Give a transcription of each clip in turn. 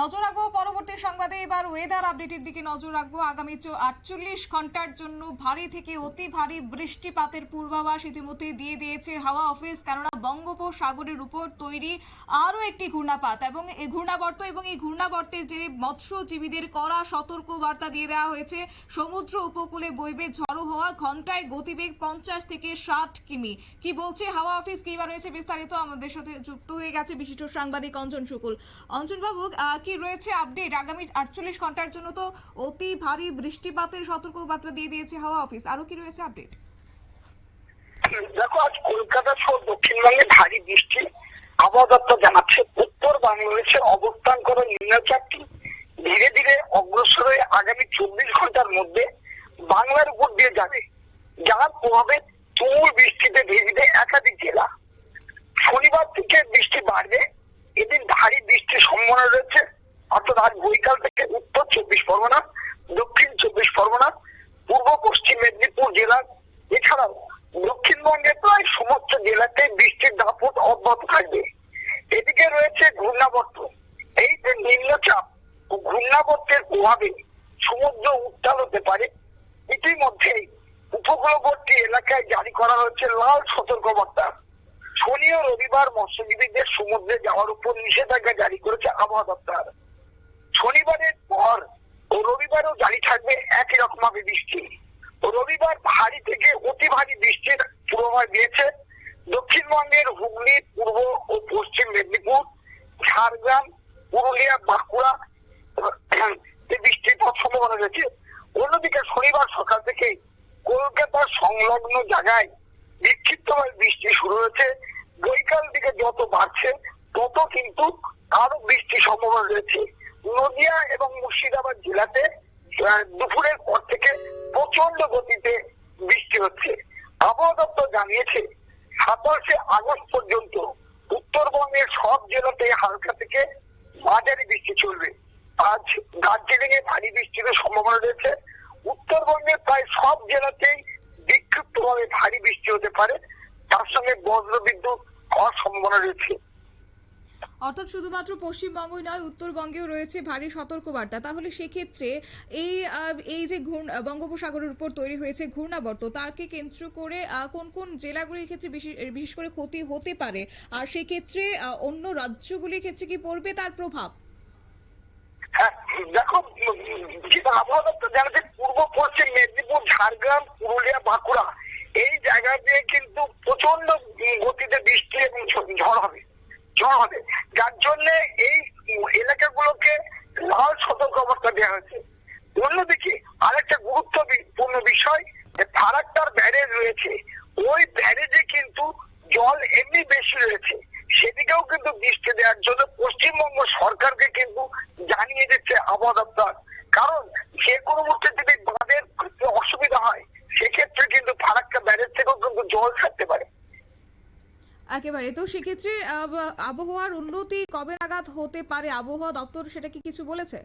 নজর রাখব পরবর্তী সংবাদে। এবার ওয়েদার আপডেটের দিকে নজর রাখব। আগামী আটচল্লিশ ঘণ্টার জন্য ভারী থেকে অতি ভারী বৃষ্টিপাতের পূর্বাভাস ইতিমধ্যে দিয়ে দিয়েছে হাওয়া অফিস। কেননা, বঙ্গোপসাগরের উপর তৈরি আরও একটি ঘূর্ণাপাত এবং এই ঘূর্ণাবর্ত এবং এই ঘূর্ণাবর্তের জেরে মৎস্যজীবীদের কড়া সতর্ক বার্তা দিয়ে দেওয়া হয়েছে। সমুদ্র উপকূলে বইবে ঝড়ো হওয়া ঘন্টায় গতিবেগ পঞ্চাশ থেকে ষাট কিমি। কি বলছে হাওয়া অফিস? কি বা রয়েছে বিস্তারিত আমাদের সাথে যুক্ত হয়ে গেছে বিশিষ্ট সাংবাদিক অঞ্জন শুকুল। অঞ্জন বাবু কি রয়েছে আপডেট আগামী আটচল্লিশ ঘণ্টার জন্য তো অতি ভারী বৃষ্টিপাতের সতর্ক বার্তা দিয়ে দিয়েছে হাওয়া অফিস আরও কি রয়েছে আপডেট দেখো, আজ কলকাতা সহ দক্ষিণবঙ্গে ভারী বৃষ্টি। আবহাওয়া দপ্তর জানাচ্ছে, উত্তর বাংলাদেশে অবস্থান করা নিম্নচাপটি। ধীরে ধীরে অগ্রসর হয়ে আগামী চব্বিশ ঘণ্টার মধ্যে বাংলার উপর দিয়ে যাবে, যার প্রভাবে তুমুল বৃষ্টিতে ভেজবে একাধিক জেলা। শনিবার থেকে বৃষ্টি বাড়বে। এদিন ভারী বৃষ্টির সম্ভাবনা রয়েছে অর্থাৎ আজ বৈকাল থেকে উত্তর চব্বিশ পরগনা, দক্ষিণ চব্বিশ পরগনা, পূর্ব পশ্চিম মেদিনীপুর জেলার এছাড়াও দক্ষিণবঙ্গের প্রায় সমস্ত জেলাতে বৃষ্টির দাপট অব্যাহত থাকবে। এদিকে রয়েছে ঘূর্ণাবর্ত। এই যে নিম্নচাপ ও ঘূর্ণাবর্তের প্রভাবে সমুদ্র উত্তাল হতে পারে, ইতিমধ্যেই উপকূলবর্তী এলাকায় জারি করা হয়েছে লাল সতর্কবার্তা। শনি ও রবিবার মৎস্যজীবীদের সমুদ্রে যাওয়ার উপর নিষেধাজ্ঞা জারি করেছে আবহাওয়া দপ্তর। শনিবারের পর ও রবিবারও জারি থাকবে একই রকম ভাবে বৃষ্টি। রবিবার ভারী থেকে অতি ভারী বৃষ্টির পূর্বাভাস দিয়েছে। দক্ষিণবঙ্গের হুগলি, পূর্ব ও পশ্চিম মেদিনীপুর, ঝাড়গ্রাম, পুরুলিয়া, বাঁকুড়া বৃষ্টির পথ সম্ভাবনা রয়েছে। অন্যদিকে শনিবার সকাল থেকে কলকাতার সংলগ্ন জায়গায় বিক্ষিপ্তভাবে বৃষ্টি শুরু হয়েছে। বৈকাল দিকে যত বাড়ছে, তত কিন্তু আরও বৃষ্টির সম্ভাবনা রয়েছে। নদিয়া এবং মুর্শিদাবাদ জেলাতে দুপুরের পর থেকে প্রচণ্ড গতিতে বৃষ্টি হচ্ছে। আবহাওয়া দপ্তর জানিয়েছে, সাতাশে আগস্ট পর্যন্ত উত্তরবঙ্গের সব জেলাতে হালকা থেকে মাঝারি বৃষ্টি চলবে। আজ দার্জিলিং এ ভারী বৃষ্টির সম্ভাবনা রয়েছে। উত্তরবঙ্গের প্রায় সব জেলাতেই বিক্ষিপ্তভাবে ভারী বৃষ্টি হতে পারে। তার সঙ্গে বজ্র বিদ্যুৎ হওয়ার সম্ভাবনা রয়েছে। অর্থাৎ শুধুমাত্র পশ্চিমবঙ্গই নয়, উত্তরবঙ্গেও রয়েছে ভারী সতর্কবার্তা। তাহলে সেক্ষেত্রে এই এই যে বঙ্গোপসাগরের উপর তৈরি হয়েছে ঘূর্ণাবর্ত তাকে কেন্দ্র করে কোন কোন জেলাগুলির ক্ষেত্রে বিশেষ করে ক্ষতি হতে পারে? আর সেক্ষেত্রে অন্য রাজ্যগুলির ক্ষেত্রে কি পড়বে তার প্রভাব? হ্যাঁ দেখো যেটা আবহাওয়া দপ্তর জানাচ্ছে, পূর্ব পশ্চিম মেদিনীপুর, ঝাড়গ্রাম, পুরুলিয়া, বাঁকুড়া, এই জায়গা দিয়ে কিন্তু প্রচণ্ড গতিতে বৃষ্টি এবং ঝড় হবে। ঝড় হবে। যার জন্য এই এলাকাগুলোকে লাল সতর্কবার্তা দেওয়া হয়েছে। অন্যদিকে আরেকটা গুরুত্বপূর্ণ বিষয়, যে ফারাক্কার ব্যারেজ রয়েছে। ওই ব্যারেজে কিন্তু জল এমনি বেশি রয়েছে। সেদিকেও কিন্তু দৃষ্টি দেওয়ার জন্য পশ্চিমবঙ্গ সরকারকে কিন্তু জানিয়ে দিচ্ছে আবহাওয়া দপ্তর। কারণ যে কোনো মুহূর্তে যদি বাঁধের ক্ষেত্রে অসুবিধা হয় সেক্ষেত্রে কিন্তু ফারাক্কা ব্যারেজ থেকেও কিন্তু জল ছাড়তে পারে একেবারে। তো সেক্ষেত্রে, আব- আবহাওয়ার উন্নতি কবে নাগাদ হতে পারে? আবহাওয়া দপ্তর সেটা কি কিছু বলেছে?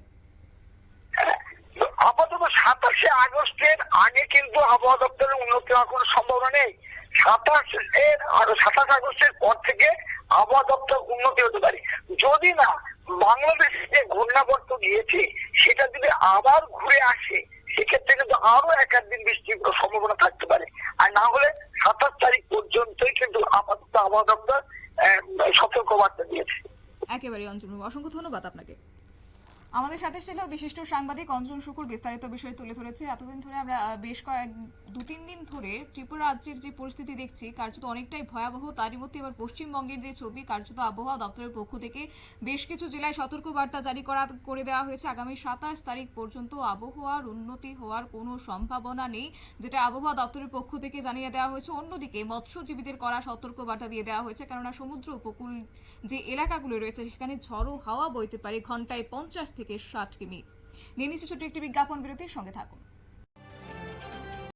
আপাতত সাতাশে আগস্টের আগে কিন্তু আবহাওয়া দপ্তরের উন্নতি হওয়ার কোনো সম্ভাবনা নেই। সাতাশ এর আর সাতাশ আগস্টের পর থেকে আবহাওয়া দপ্তর উন্নতি হতে পারে। যদি না, বাংলাদেশে যে ঘূর্ণাবর্ত গিয়েছে, সেটা যদি আবার ঘুরে আসে, সেক্ষেত্রে কিন্তু আরও এক একদিন বৃষ্টির সম্ভাবনা থাকতে পারে। আর না হলে সাতাশ তারিখ পর্যন্তই কিন্তু আপাতত আবহাওয়া দপ্তর আহ, সতর্কবার্তা দিয়েছে। একেবারে অঞ্জন অসংখ্য ধন্যবাদ আপনাকে। আমাদের সাথে ছিল বিশিষ্ট সাংবাদিক অঞ্জন শুকুর, বিস্তারিত বিষয় তুলে ধরেছে। এতদিন ধরে আমরা বেশ কয়েক দু তিন দিন ধরে ত্রিপুরা রাজ্যের যে পরিস্থিতি দেখছি, কার্যত অনেকটাই ভয়াবহ। তারই মধ্যে এবার পশ্চিমবঙ্গের যে ছবি, কার্যত আবহাওয়া দপ্তরের পক্ষ থেকে বেশ কিছু জেলায় সতর্ক বার্তা জারি করা, করে দেওয়া হয়েছে। আগামী সাতাশ তারিখ পর্যন্ত আবহাওয়ার উন্নতি হওয়ার কোনো সম্ভাবনা নেই, যেটা আবহাওয়া দপ্তরের পক্ষ থেকে জানিয়ে দেওয়া হয়েছে। অন্যদিকে মৎস্যজীবীদের করা সতর্ক বার্তা দিয়ে দেওয়া হয়েছে, কেননা সমুদ্র উপকূল যে এলাকাগুলো রয়েছে, সেখানে ঝড়ো হাওয়া বইতে পারে, ঘন্টায় পঞ্চাশ থেকে ষাট কিমি। নিয়ে নিচ্ছে ছোট্ট একটি বিজ্ঞাপন বিরতির সঙ্গে থাকুন।